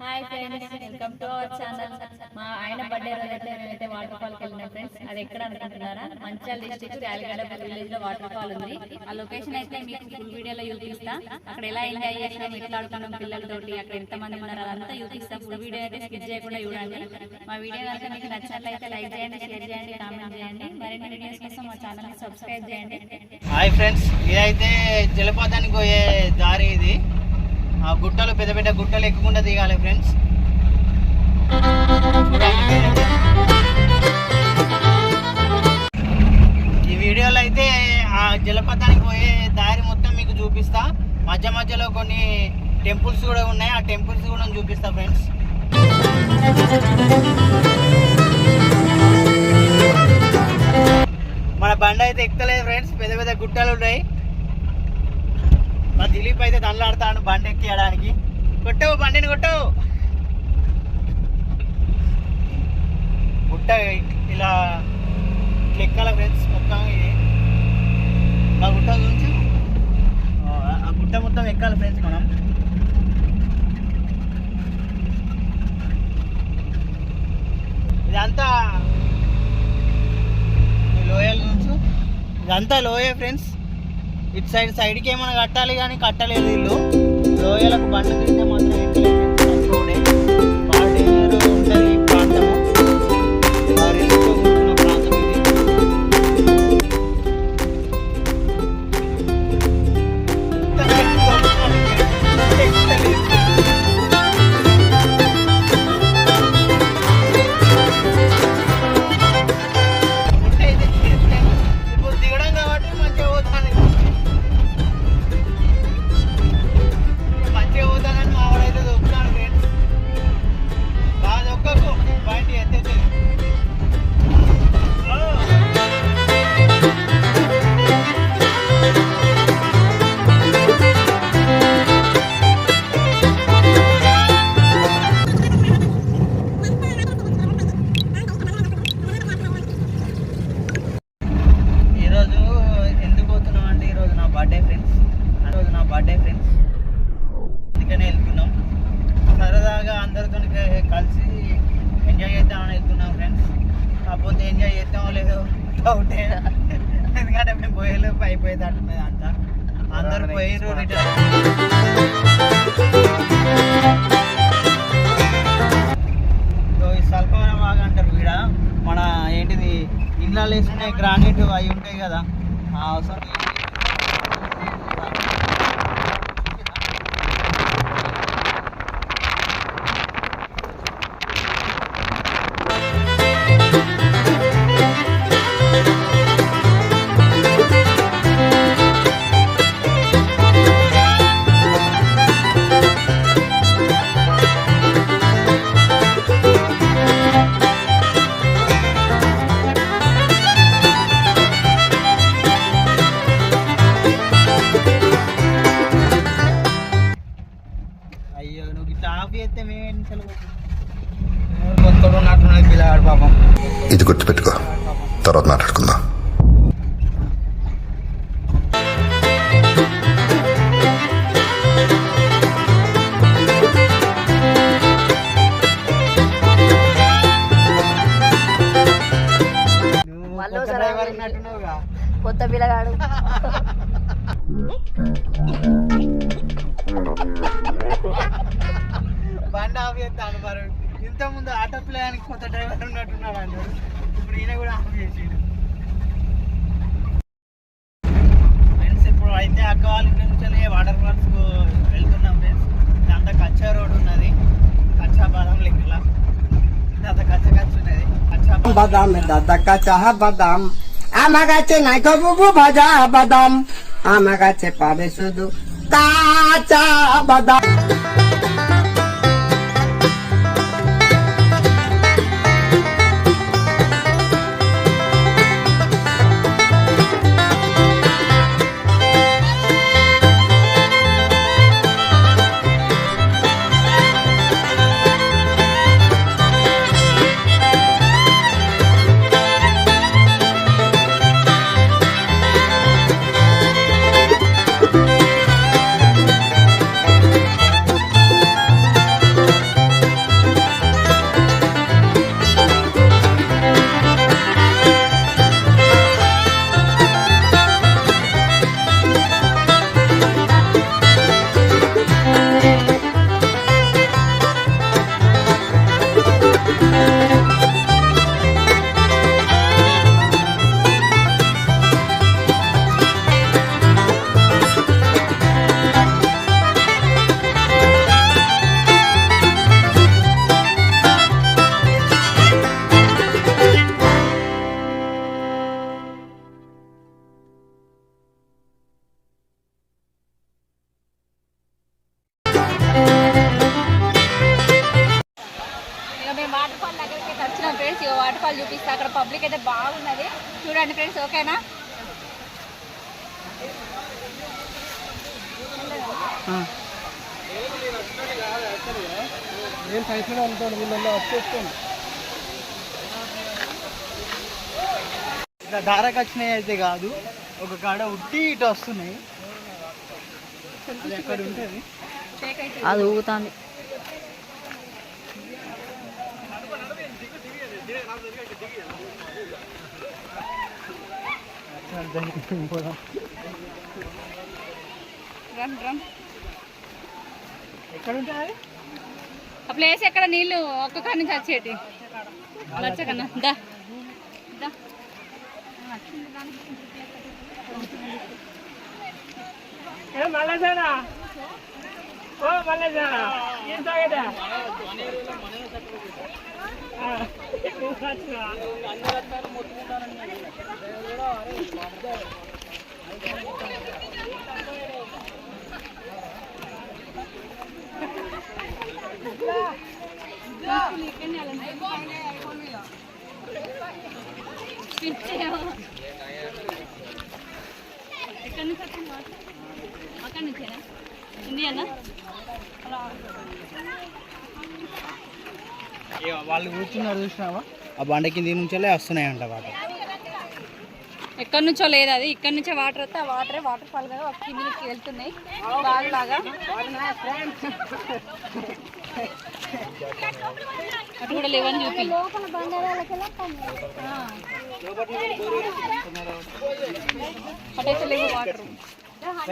Hi friends welcome to our channel మా ఆయన birthday రోజు అయితే మేమైతే వాటర్ ఫాల్కి వెళ్ళినాం ఫ్రెండ్స్ అది ఎక్కడ అనుకుంటున్నారా? మంచాల డిస్ట్రిక్ట్ యాలగడ విలేజ్లో వాటర్ ఫాల్ ఉంది. ఆ లొకేషన్ అయితే మీకు ఫుల్ వీడియోలో చూపిస్తా. అక్కడ ఎలా ఎంజాయ్ చేసినాం ఎట్లా ఆడుకున్నాం పిల్లలతోటి అక్కడ ఎంత మంది ఉన్నారు అదంతా చూపిస్తా. ఫుల్ వీడియో అయితే స్కిప్ చేయకుండా చూడండి. మా వీడియో కనుక మీకు నచ్చినట్లయితే లైక్ చేయండి షేర్ చేయండి కామెంట్ చేయండి. మరిన్ని వీడియోస్ కోసం మా ఛానల్ సబ్స్క్రైబ్ చేయండి. హాయ్ ఫ్రెండ్స్ ఇదైతే జలపాతానికి పోయే దారి ఇది. ఆ గుట్టలు పెద్ద పెద్ద గుట్టలు ఎక్కకుండా దిగాలి ఫ్రెండ్స్ ఈ వీడియోలో అయితే ఆ జలపాతానికి పోయే దారి మొత్తం మీకు చూపిస్తా. మధ్య మధ్యలో కొన్ని టెంపుల్స్ కూడా ఉన్నాయి. ఆ టెంపుల్స్ కూడా చూపిస్తా ఫ్రెండ్స్ మన బండ అయితే ఎక్కలేదు ఫ్రెండ్స్ పెద్ద పెద్ద గుట్టలు ఉన్నాయి. దిలీప్ అయితే దండలాడతాడు బండి ఎక్కియడానికి. కొట్టవు బండిని కొట్టవు గుట్ట ఇలా లెక్కల ఫ్రెండ్స్ మొత్తం ఇది. ఆ గుట్ట గురించి ఆ గుట్ట మొత్తం ఎక్కాలి ఫ్రెండ్స్ మనం. ఇదంతా లోయల నుంచి. ఇదంతా లోయే ఫ్రెండ్స్. ఇటు సైడ్ సైడ్కి ఏమైనా కట్టాలి కానీ కట్టలేదు వీళ్ళు. లోయలకు బండ్లు తింటే మాత్రం ఎక్కలేదు. బర్త్డే ఫ్రెండ్స్ అందుకనే వెళ్తున్నాం. సరదాగా అందరితో కలిసి ఎంజాయ్ చేద్దామని వెళ్తున్నాం ఫ్రెండ్స్ కాకపోతే ఎంజాయ్ చేద్దామో లేదో డౌటే ఎందుకంటే మేము పోయేలోపు అయిపోయేటట్టున్నది అంతా. అందరు పోయిర్రు రిటర్న్ సల్పవరం బాగా అంటారు వీడ. మన ఏంటిది ఇళ్ళలో వేసుకునే గ్రానైట్ అవి ఉంటాయి కదా. ఆ అవసరం తర్వాత మాట్లాడుకుందాం. కొత్త పిల్లగాడు. బండి ఆఫ్ చేస్తాను మరి ఇంత ముందు ఆటో ప్లేయానికి కొత్త డ్రైవర్ ఉన్నట్టున్నాడు ఇప్పుడు ఈయన కూడా ఆఫ్ చేసిండు ఫ్రెండ్స్ ఇప్పుడు అయితే అక్క వాళ్ళ ఇంటి నుంచి వాటర్ ఫాల్స్ వెళ్తున్నాం ఫ్రెండ్స్ అంత కచ్చా రోడ్ ఉన్నది కచ్చా బాదం లెక్కల అంత కచ్చ కచ్చ ఉన్నది కచ్చా బాదం বাদাম দাদা চাহা বাদাম আমার কাছে নাই গো বুবু ভাজা বাদাম আমার কাছে পাবে শুধু কাঁচা বাদাম చూడండి ఫ్రెండ్స్ ఓకేనా నేను పైసలు అనుకోండి వీళ్ళల్లో వచ్చేసుకోండి ఇట్లా దారకు వచ్చినాయి అయితే కాదు ఒక కాడ ఉట్టి ఇటు వస్తున్నాయి అది ఎక్కడ ఉంటుంది అది ఊగుతాంది పోదాం రన్ రన్ ఎక్కడ ఉంటుంది ఆ ప్లేస్ ఎక్కడ నీళ్ళు ఒక్కొక్క నుంచి వచ్చేటి వచ్చకన్నా దా. దా. ఎక్కడి నుంచి అక్కడి నుంచేనా ఇండియానా వాళ్ళు కూర్చున్నారు చూసినావా? ఆ బండ కింద నుంచెల్లే వస్తున్నాయంట వాటర్. ఎక్కడి నుంచో లేదు అది. ఇక్కడ నుంచే వాటర్ వస్తే ఆ వాటరే వాటర్ ఫాల్ కదా ఒక కిందికి వెళ్తున్నాయి. బాగులాగా అటు కూడా లేవని చూపి. ఆ. అటైతే లేవు వాటర్.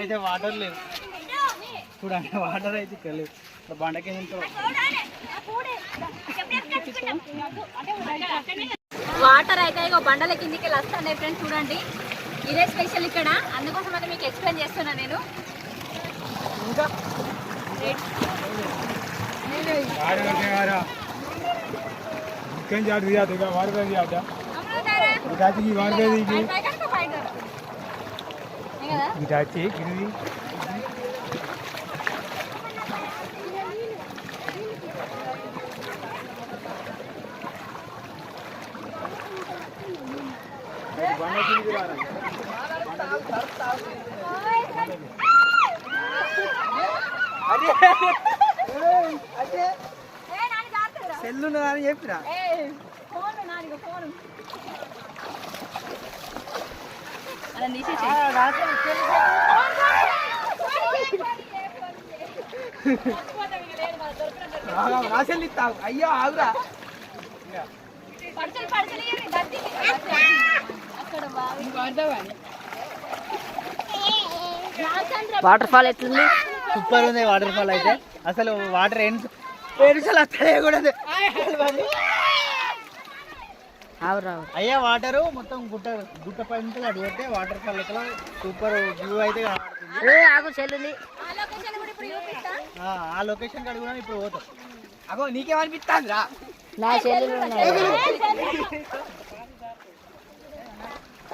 అయితే వాటర్ లేవు. చూడండి వాటర్ అయితే ఇక్కడ లేవు. ఇక్కడ బండ కింద నుంచి వాటర్ అయితే ఇగో బండల కిందికి వెళ్ళి వస్తాయి ఫ్రెండ్స్ చూడండి. ఇదే స్పెషల్ ఇక్కడ. అందుకోసం అయితే మీకు ఎక్స్ప్లెయిన్ చేస్తున్నా నేను. कहीं సెల్లు అని చెప్పిరా ఫోన్ రాసెల్లి అయ్యో ఆగురా పడచలు పడచలు దత్తి. వాటర్ ఫాల్ ఎట్లుంది? సూపర్ ఉంది వాటర్ ఫాల్ అయితే. అసలు వాటర్ ఎన్నిసార్లు వస్తాయో కూడా. అయ్యా వాటర్ మొత్తం గుట్ట గుట్ట పై నుంచి పెడితే వాటర్ ఫాల్ ఇక్కడ సూపర్ వ్యూ అయితే కనబడుతుంది ఆ లొకేషన్ కూడా ఇప్పుడు చూపిస్తా ఆ, ఆ లొకేషన్ కాడ ఇప్పుడు పోతాం. అగో నీకేమనిపిస్తుంది రా ఇగో, గట్ల కాదు ఇగో. ఇక్కడ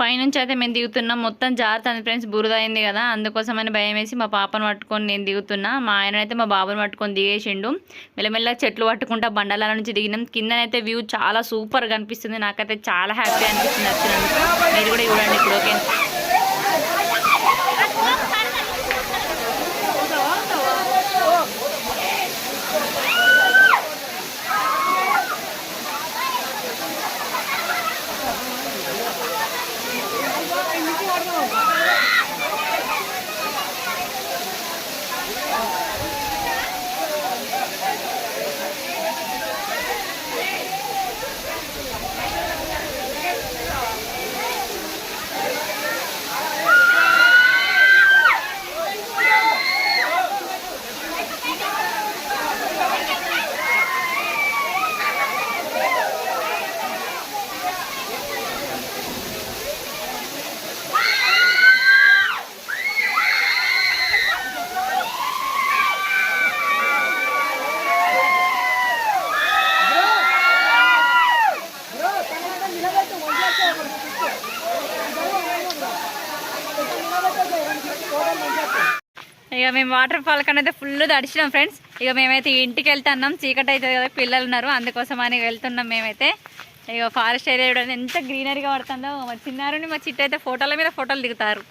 పైనుంచి అయితే మేము దిగుతున్నాం. మొత్తం జారుతుంది ఫ్రెండ్స్ బురద అయింది కదా. అందుకోసమని భయం వేసి మా పాపను పట్టుకొని నేను దిగుతున్నా. మా ఆయన అయితే మా బాబుని పట్టుకొని దిగేసిండు. మెల్లమెల్లగా చెట్లు పట్టుకుంటా బండల నుంచి దిగినాం. కిందనైతే వ్యూ చాలా సూపర్గా అనిపిస్తుంది. నాకైతే చాలా హ్యాపీ అనిపిస్తుంది వచ్చినందుకు మీరు కూడా చూడండి ఇప్పుడు ఓకే ఇక మేము వాటర్ ఫాల్ కన్నా ఫుల్ తడిచినాం ఫ్రెండ్స్ ఇక మేమైతే ఇంటికి వెళ్తున్నాం. చీకటి అవుతుంది కదా పిల్లలు ఉన్నారు. అందుకోసం అని వెళ్తున్నాం మేమైతే. ఇక ఫారెస్ట్ ఏరియా చూడండి ఎంత గ్రీనరీగా పడుతుందో. మా చిన్నారుని మా చిట్టు అయితే ఫోటోల మీద ఫోటోలు దిగుతారు.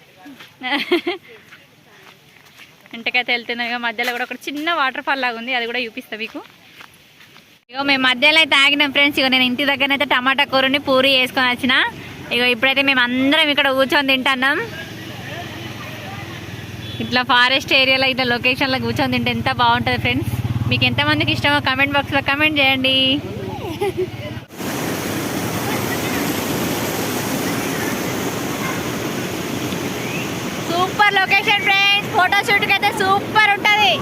ఇంటికైతే వెళ్తున్నాం. ఇక మధ్యలో కూడా ఒక చిన్న వాటర్ ఫాల్ లాగా ఉంది. అది కూడా చూపిస్తాం మీకు. ఇగో మేము మధ్యలో అయితే ఆగినాం ఫ్రెండ్స్ ఇగో నేను ఇంటి దగ్గర అయితే టమాటా కూరని పూరి వేసుకొని వచ్చిన. ఇగో ఇప్పుడైతే మేము అందరం ఇక్కడ కూర్చొని తింటున్నాం. ఇట్లా ఫారెస్ట్ ఏరియాలో ఇట్లా లొకేషన్లో కూర్చొని తింటే ఎంత బాగుంటుంది ఫ్రెండ్స్? మీకు ఎంతమందికి ఇష్టమో కమెంట్ బాక్స్లో కమెంట్ చేయండి. Super location friends. ఫోటో షూట్కి అయితే సూపర్ ఉంటుంది.